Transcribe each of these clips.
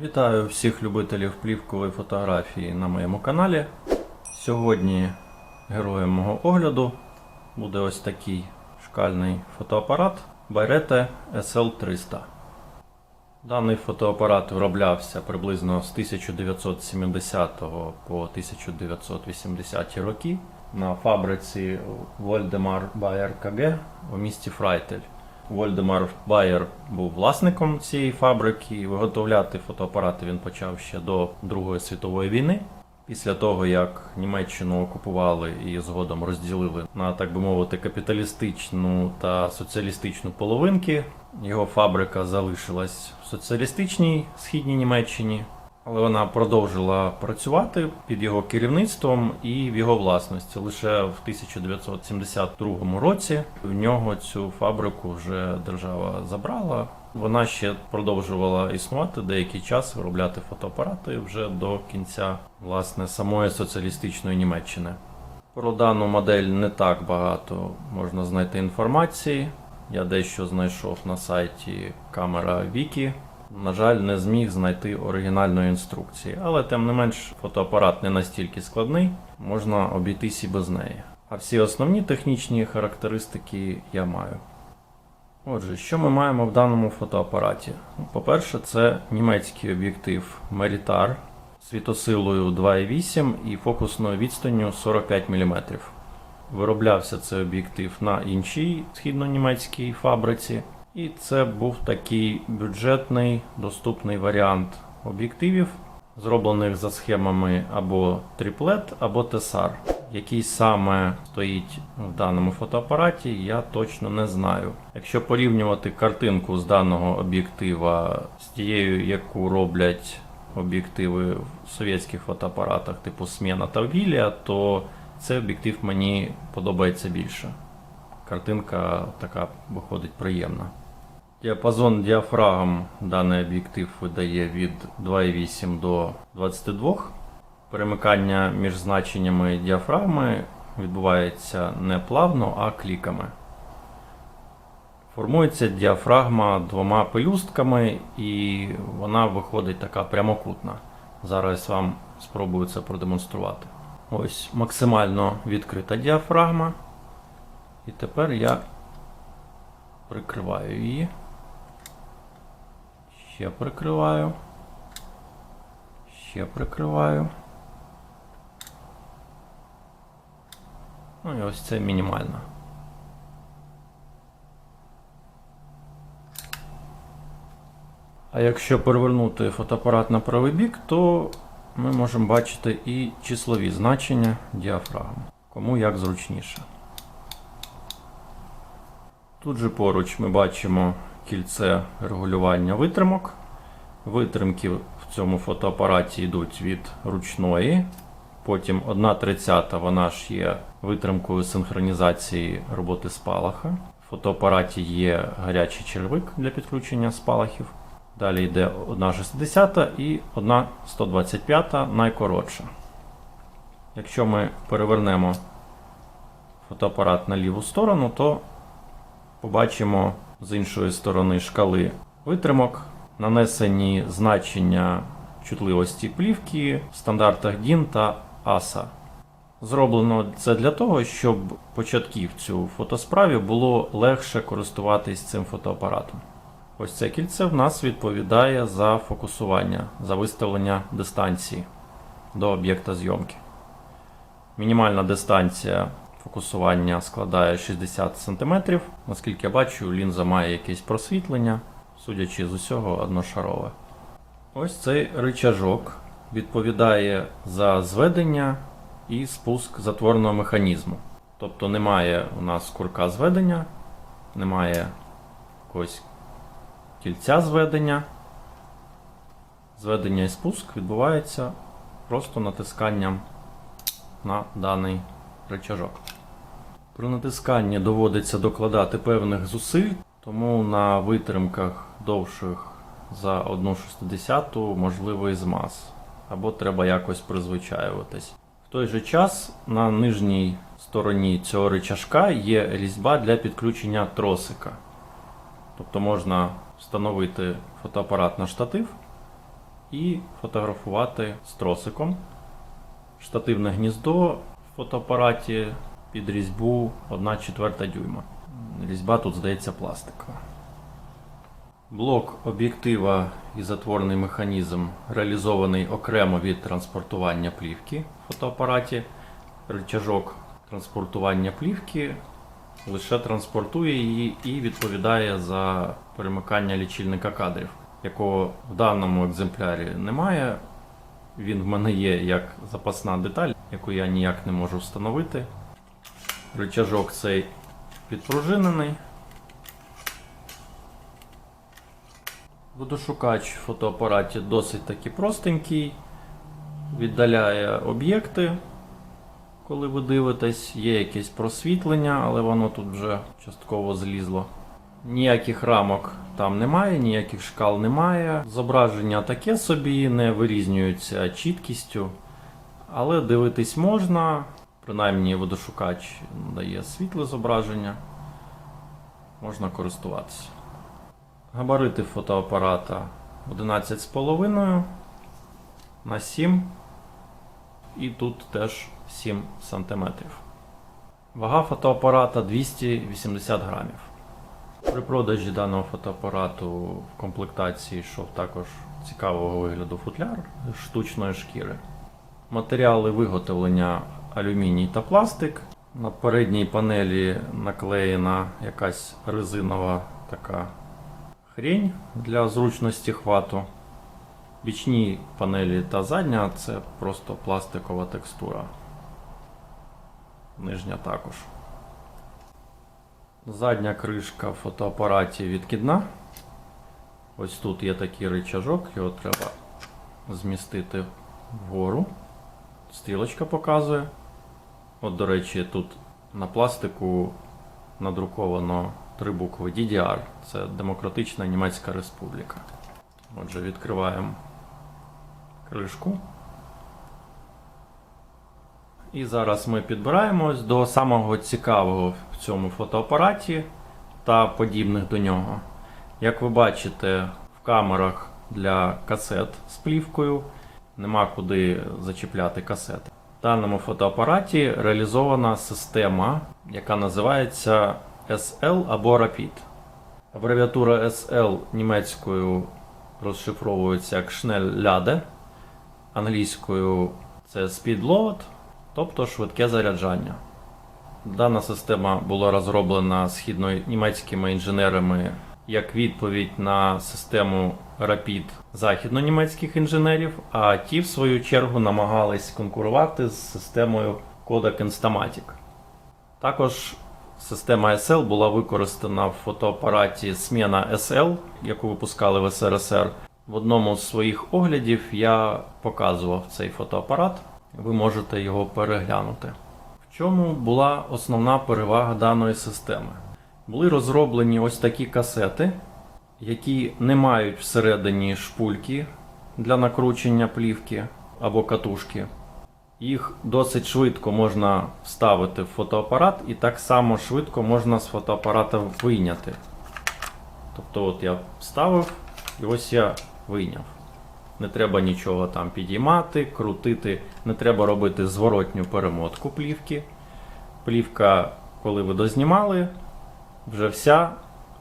Вітаю всіх любителів плівкової фотографії на моєму каналі. Сьогодні героєм мого огляду буде ось такий шкальний фотоапарат Bayrete SL300. Даний фотоапарат вироблявся приблизно з 1970 по 1980 роки на фабриці Вольдемар Bayer KG у місті Фрайтель. Вольдемар Байер був власником цієї фабрики. Виготовляти фотоапарати він почав ще до Другої світової війни. Після того, як Німеччину окупували і згодом розділили на, так би мовити, капіталістичну та соціалістичну половинки, його фабрика залишилась в соціалістичній східній Німеччині, але вона продовжила працювати під його керівництвом і в його власності. Лише в 1972 році в нього цю фабрику вже держава забрала. Вона ще продовжувала існувати деякий час, виробляти фотоапарати вже до кінця власне самої соціалістичної Німеччини. Про дану модель не так багато можна знайти інформації. Я дещо знайшов на сайті Камера Вікі. На жаль, не зміг знайти оригінальної інструкції, але тим не менш фотоапарат не настільки складний, можна обійтись і без неї. А всі основні технічні характеристики я маю. Отже, що ми маємо в даному фотоапараті? Ну, По-перше, це німецький об'єктив Meritar світосилою 2,8 і фокусною відстанню 45 мм. Вироблявся цей об'єктив на іншій східно-німецькій фабриці. І це був такий бюджетний доступний варіант об'єктивів, зроблених за схемами або триплет, або тесар. Який саме стоїть в даному фотоапараті, я точно не знаю. Якщо порівнювати картинку з даного об'єктива з тією, яку роблять об'єктиви в совєтських фотоапаратах, типу Смена та Вілія, то цей об'єктив мені подобається більше. Картинка така виходить приємна. Діапазон діафрагм даний об'єктив видає від 2,8 до 22. Перемикання між значеннями діафрагми відбувається не плавно, а кліками. Формується діафрагма двома пелюстками, і вона виходить така прямокутна. Зараз вам спробую це продемонструвати. Ось максимально відкрита діафрагма. І тепер я прикриваю її. Ще прикриваю. Ще прикриваю. Ну і ось це мінімально. А якщо перевернути фотоапарат на правий бік, то ми можемо бачити і числові значення діафрагм. Кому як зручніше. Тут же поруч ми бачимо кільце регулювання витримок. Витримки в цьому фотоапараті йдуть від ручної. Потім 1,30 вона ж є витримкою синхронізації роботи спалаха. В фотоапараті є гарячий червик для підключення спалахів. Далі йде 1,60 і 1,125 найкоротша. Якщо ми перевернемо фотоапарат на ліву сторону, то побачимо з іншої сторони шкали витримок, нанесені значення чутливості плівки в стандартах DIN та ASA. Зроблено це для того, щоб початківцю в фотосправі було легше користуватись цим фотоапаратом. Ось це кільце в нас відповідає за фокусування, за виставлення дистанції до об'єкта зйомки. Мінімальна дистанція фокусування складає 60 см. Наскільки я бачу, лінза має якесь просвітлення, судячи з усього, одношарове. Ось цей рычажок відповідає за зведення і спуск затворного механізму. Тобто немає у нас курка зведення, немає якогось кільця зведення. Зведення і спуск відбувається просто натисканням на даний рычажок. При натисканні доводиться докладати певних зусиль, тому на витримках довших за 1,60 можливий змаз, або треба якось призвичаюватись. В той же час на нижній стороні цього рычажка є різьба для підключення тросика. Тобто можна встановити фотоапарат на штатив і фотографувати з тросиком. Штативне гніздо в фотоапараті під різьбу 1 четверта дюйма. Різьба тут здається пластикова. Блок об'єктива і затворний механізм реалізований окремо від транспортування плівки в фотоапараті. Рычажок транспортування плівки лише транспортує її і відповідає за перемикання лічильника кадрів, якого в даному екземплярі немає. Він в мене є як запасна деталь, яку я ніяк не можу встановити. Рычажок цей підпружинений. Водошукач в фотоапараті досить таки простенький, віддаляє об'єкти, коли ви дивитесь, є якесь просвітлення, але воно тут вже частково злізло. Ніяких рамок там немає, ніяких шкал немає. Зображення таке собі, не вирізнюються чіткістю, але дивитись можна. Принаймні водошукач дає світле зображення. Можна користуватися. Габарити фотоапарата 11,5 на 7 і тут теж 7 см. Вага фотоапарата 280 грамів. При продажі даного фотоапарату в комплектації йшов також цікавого вигляду футляр штучної шкіри. Матеріали виготовлення алюміній та пластик. На передній панелі наклеєна якась резинова така хрень для зручності хвату. Бічні панелі та задня це просто пластикова текстура. Нижня також. Задня кришка в фотоапараті відкидна. Ось тут є такий рычажок, його треба змістити вгору. Стрілочка показує. От, до речі, тут на пластику надруковано три букви DDR. Це Демократична Німецька Республіка. Отже, відкриваємо кришку. І зараз ми підбираємось до самого цікавого в цьому фотоапараті та подібних до нього. Як ви бачите, в камерах для касет з плівкою нема куди зачіпляти касети. Даному фотоапараті реалізована система, яка називається SL або Rapid. Абревіатура SL німецькою розшифровується як Schnellade, англійською це Speed Load, тобто швидке заряджання. Дана система була розроблена східно-німецькими інженерами як відповідь на систему Rapid західно-німецьких інженерів, а ті, в свою чергу, намагались конкурувати з системою Kodak Instamatic. Також система SL була використана в фотоапараті Смена SL, яку випускали в СРСР. В одному з своїх оглядів я показував цей фотоапарат. Ви можете його переглянути. В чому була основна перевага даної системи? Були розроблені ось такі касети, які не мають всередині шпульки для накручення плівки або катушки. Їх досить швидко можна вставити в фотоапарат і так само швидко можна з фотоапарата вийняти. Тобто, от я вставив і ось я вийняв. Не треба нічого там підіймати, крутити, не треба робити зворотню перемотку плівки. Плівка, коли ви дознімали, вже вся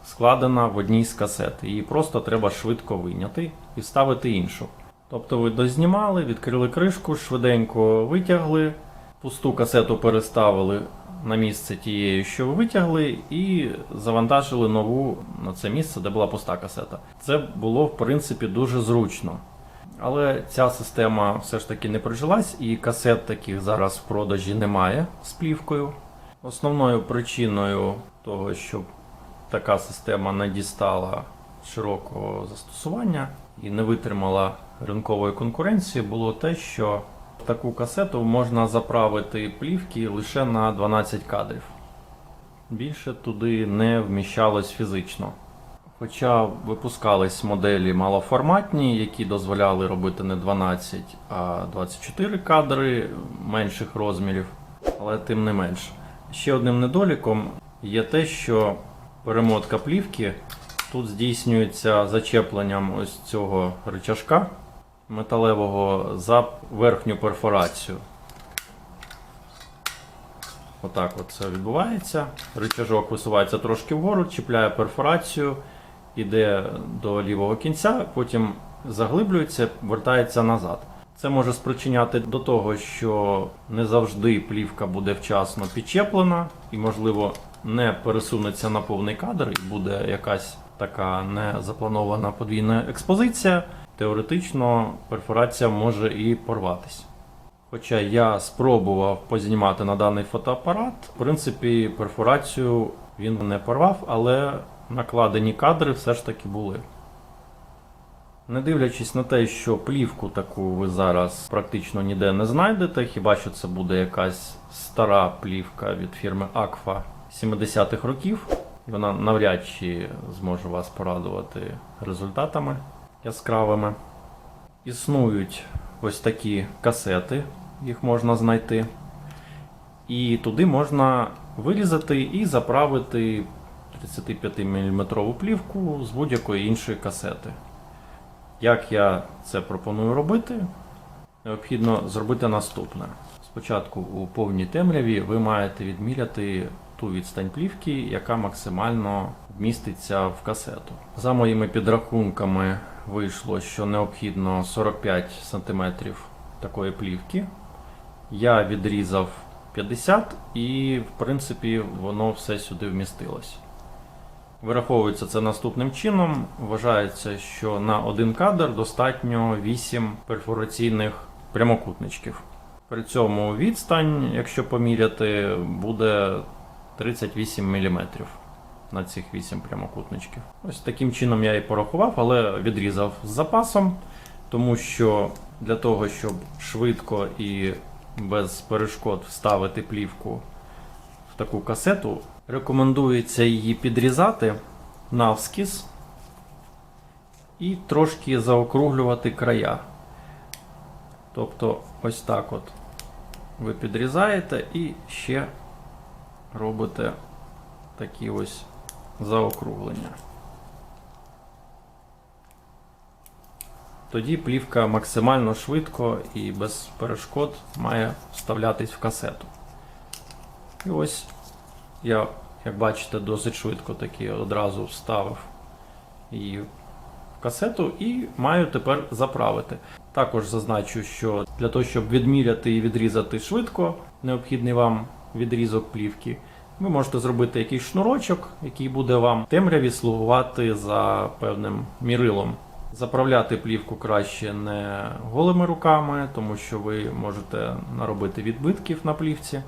складена в одній з касет. Її просто треба швидко вийняти і вставити іншу. Тобто ви дознімали, відкрили кришку, швиденько витягли, пусту касету переставили на місце тієї, що ви витягли, і завантажили нову на це місце, де була пуста касета. Це було в принципі дуже зручно. Але ця система все ж таки не прижилась, і касет таких зараз в продажі немає з плівкою. Основною причиною того, щоб така система не дістала широкого застосування і не витримала ринкової конкуренції, було те, що в таку касету можна заправити плівки лише на 12 кадрів. Більше туди не вміщалось фізично. Хоча випускались моделі малоформатні, які дозволяли робити не 12, а 24 кадри менших розмірів, але тим не менш. Ще одним недоліком є те, що перемотка плівки тут здійснюється зачепленням ось цього рычажка металевого за верхню перфорацію. Отак от це відбувається. Рычажок висувається трошки вгору, чіпляє перфорацію, іде до лівого кінця, потім заглиблюється, вертається назад. Це може спричиняти до того, що не завжди плівка буде вчасно підчеплена і, можливо, не пересунеться на повний кадр і буде якась така незапланована подвійна експозиція. Теоретично перфорація може і порватися. Хоча я спробував познімати на даний фотоапарат, в принципі, перфорацію він не порвав, але накладені кадри все ж таки були. Не дивлячись на те, що плівку таку ви зараз практично ніде не знайдете, хіба що це буде якась стара плівка від фірми Aqua 70-х років, вона навряд чи зможе вас порадувати результатами яскравими. Існують ось такі касети, їх можна знайти. І туди можна вирізати і заправити 35 мм плівку з будь-якої іншої касети. Як я це пропоную робити, необхідно зробити наступне. Спочатку у повній темряві ви маєте відміряти ту відстань плівки, яка максимально вміститься в касету. За моїми підрахунками вийшло, що необхідно 45 см такої плівки. Я відрізав 50 і, в принципі, воно все сюди вмістилось. Вираховується це наступним чином. Вважається, що на один кадр достатньо 8 перфораційних прямокутничків. При цьому відстань, якщо поміряти, буде 38 мм на цих 8 прямокутничків. Ось таким чином я і порахував, але відрізав з запасом, тому що для того, щоб швидко і без перешкод вставити плівку в таку касету, рекомендується її підрізати навскіз і трошки заокруглювати края. Тобто, ось так от ви підрізаєте і ще робите такі ось заокруглення. Тоді плівка максимально швидко і без перешкод має вставлятись в касету. І ось я, як бачите, досить швидко таки одразу вставив її в касету і маю тепер заправити. Також зазначу, що для того, щоб відміряти і відрізати швидко необхідний вам відрізок плівки, ви можете зробити якийсь шнурочок, який буде вам темряві слугувати за певним мірилом. Заправляти плівку краще не голими руками, тому що ви можете наробити відбитків на плівці.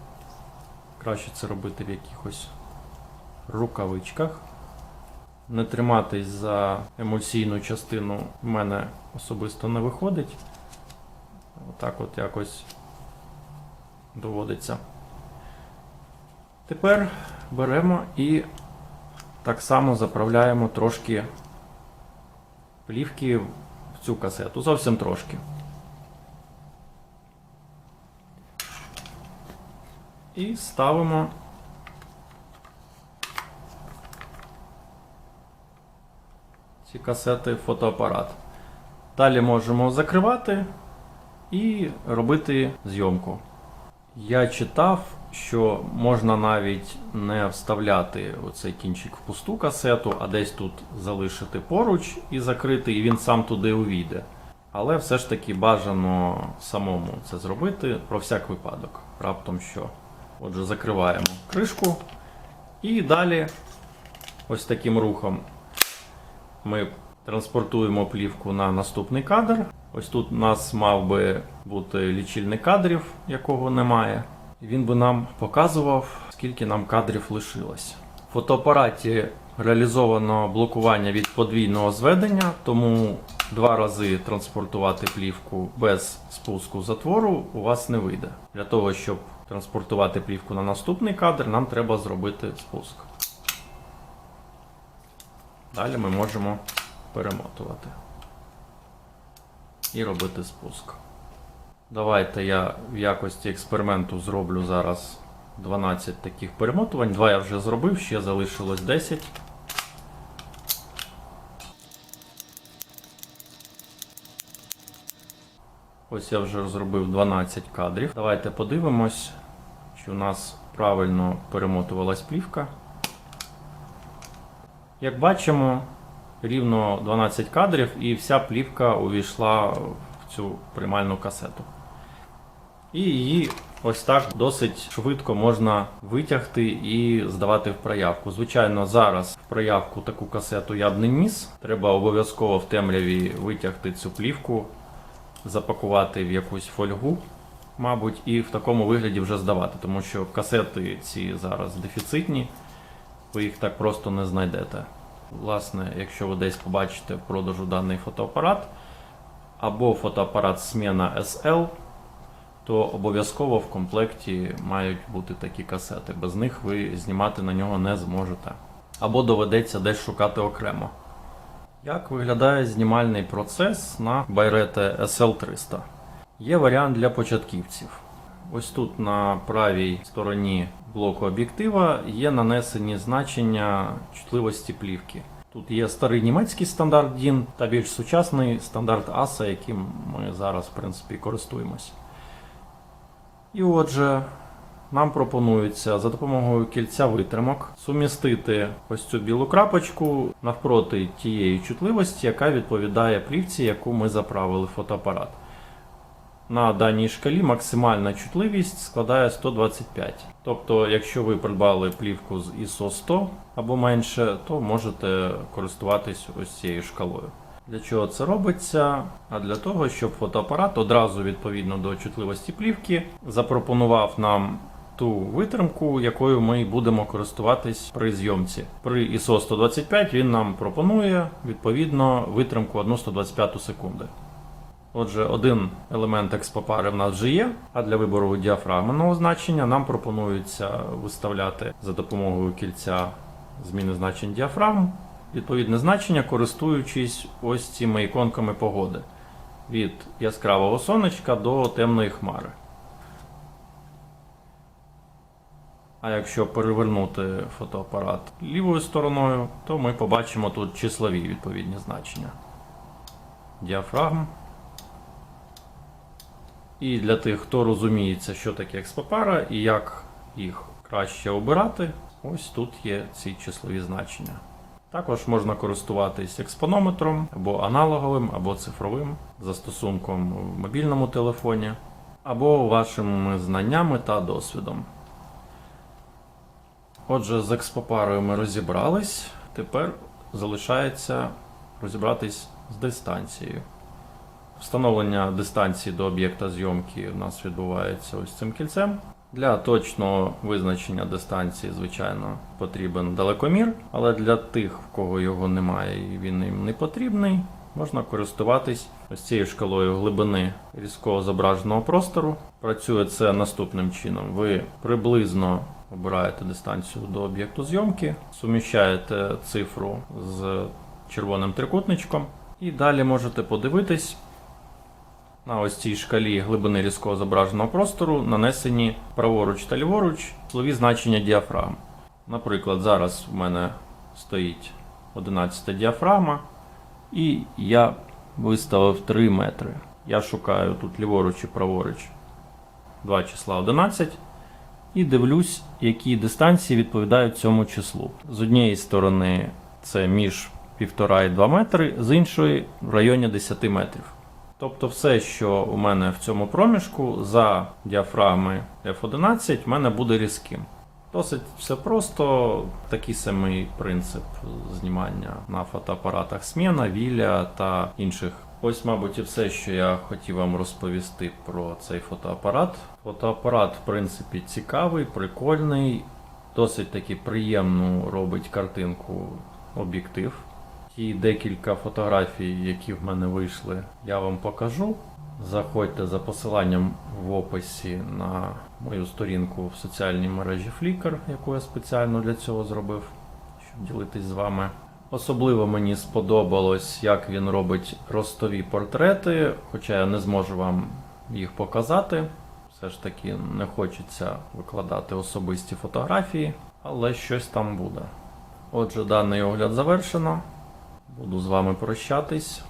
Краще це робити в якихось рукавичках. Не триматись за емульсійну частину в мене особисто не виходить. Отак от якось доводиться. Тепер беремо і так само заправляємо трошки плівки в цю касету. Зовсім трошки. І ставимо ці касети в фотоапарат. Далі можемо закривати і робити зйомку. Я читав, що можна навіть не вставляти оцей кінчик в пусту касету, а десь тут залишити поруч і закрити, і він сам туди увійде. Але все ж таки бажано самому це зробити про всяк випадок. Раптом що. Отже, закриваємо кришку. І далі, ось таким рухом, ми транспортуємо плівку на наступний кадр. Ось тут у нас мав би бути лічильник кадрів, якого немає. І Він би нам показував, скільки нам кадрів лишилось. В фотоапараті реалізовано блокування від подвійного зведення, тому два рази транспортувати плівку без спуску затвору у вас не вийде. Для того, щоб транспортувати плівку на наступний кадр, нам треба зробити спуск. Далі ми можемо перемотувати і робити спуск. Давайте я в якості експерименту зроблю зараз 12 таких перемотувань. Два я вже зробив, ще залишилось 10. Ось я вже зробив 12 кадрів. Давайте подивимось, чи у нас правильно перемотувалась плівка. Як бачимо, рівно 12 кадрів і вся плівка увійшла в цю приймальну касету. І її ось так досить швидко можна витягти і здавати в проявку. Звичайно, зараз в проявку таку касету я б не ніс. Треба обов'язково в темряві витягти цю плівку, запакувати в якусь фольгу, мабуть, і в такому вигляді вже здавати, тому що касети ці зараз дефіцитні, ви їх так просто не знайдете. Власне, якщо ви десь побачите в продажу даний фотоапарат, або фотоапарат Смена SL, то обов'язково в комплекті мають бути такі касети. Без них ви знімати на нього не зможете. Або доведеться десь шукати окремо. Як виглядає знімальний процес на Байрете SL300? Є варіант для початківців. Ось тут на правій стороні блоку об'єктива є нанесені значення чутливості плівки. Тут є старий німецький стандарт DIN та більш сучасний стандарт ASA, яким ми зараз в принципі користуємось. І отже, нам пропонується за допомогою кільця витримок сумістити ось цю білу крапочку навпроти тієї чутливості, яка відповідає плівці, яку ми заправили в фотоапарат. На даній шкалі максимальна чутливість складає 125. Тобто, якщо ви придбали плівку з ISO 100 або менше, то можете користуватись ось цією шкалою. Для чого це робиться? А для того, щоб фотоапарат одразу відповідно до чутливості плівки запропонував нам ту витримку, якою ми будемо користуватись при зйомці. При ISO 125 він нам пропонує відповідно витримку 1 125 секунди. Отже, один елемент експопари в нас вже є, а для вибору діафрагменного значення нам пропонується виставляти за допомогою кільця зміни значень діафрагм відповідне значення, користуючись ось цими іконками погоди від яскравого сонечка до темної хмари. А якщо перевернути фотоапарат лівою стороною, то ми побачимо тут числові відповідні значення. Діафрагм. І для тих, хто розуміється, що таке експопара і як їх краще обирати, ось тут є ці числові значення. Також можна користуватись експонометром або аналоговим, або цифровим застосунком в мобільному телефоні, або вашими знаннями та досвідом. Отже, з експопарою ми розібрались. Тепер залишається розібратись з дистанцією. Встановлення дистанції до об'єкта зйомки у нас відбувається ось цим кільцем. Для точного визначення дистанції, звичайно, потрібен далекомір, але для тих, в кого його немає і він їм не потрібний, можна користуватись ось цією шкалою глибини різкого зображеного простору. Працює це наступним чином. Ви приблизно обираєте дистанцію до об'єкту зйомки, суміщаєте цифру з червоним трикутничком, і далі можете подивитись. На ось цій шкалі глибини різкого зображеного простору нанесені праворуч та ліворуч числові значення діафрагм. Наприклад, зараз в мене стоїть 11 діафрагма, і я виставив 3 метри. Я шукаю тут ліворуч і праворуч два числа 11 і дивлюсь, які дистанції відповідають цьому числу. З однієї сторони це між 1,5 і 2 метри, з іншої в районі 10 метрів. Тобто все, що у мене в цьому проміжку за діафрагми F11, в мене буде різким. Досить все просто, такий самий принцип знімання на фотоапаратах Смена, Віля та інших. Ось, мабуть, і все, що я хотів вам розповісти про цей фотоапарат. Фотоапарат, в принципі, цікавий, прикольний, досить таки приємну робить картинку об'єктив. Ті декілька фотографій, які в мене вийшли, я вам покажу. Заходьте за посиланням в описі на мою сторінку в соціальній мережі Flickr, яку я спеціально для цього зробив, щоб ділитись з вами. Особливо мені сподобалось, як він робить ростові портрети, хоча я не зможу вам їх показати. Все ж таки не хочеться викладати особисті фотографії, але щось там буде. Отже, даний огляд завершено. Буду з вами прощатись.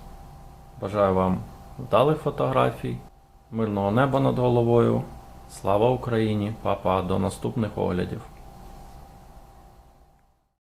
Бажаю вам вдалих фотографій Мирного неба над головою. Слава Україні! Папа, до наступних оглядів.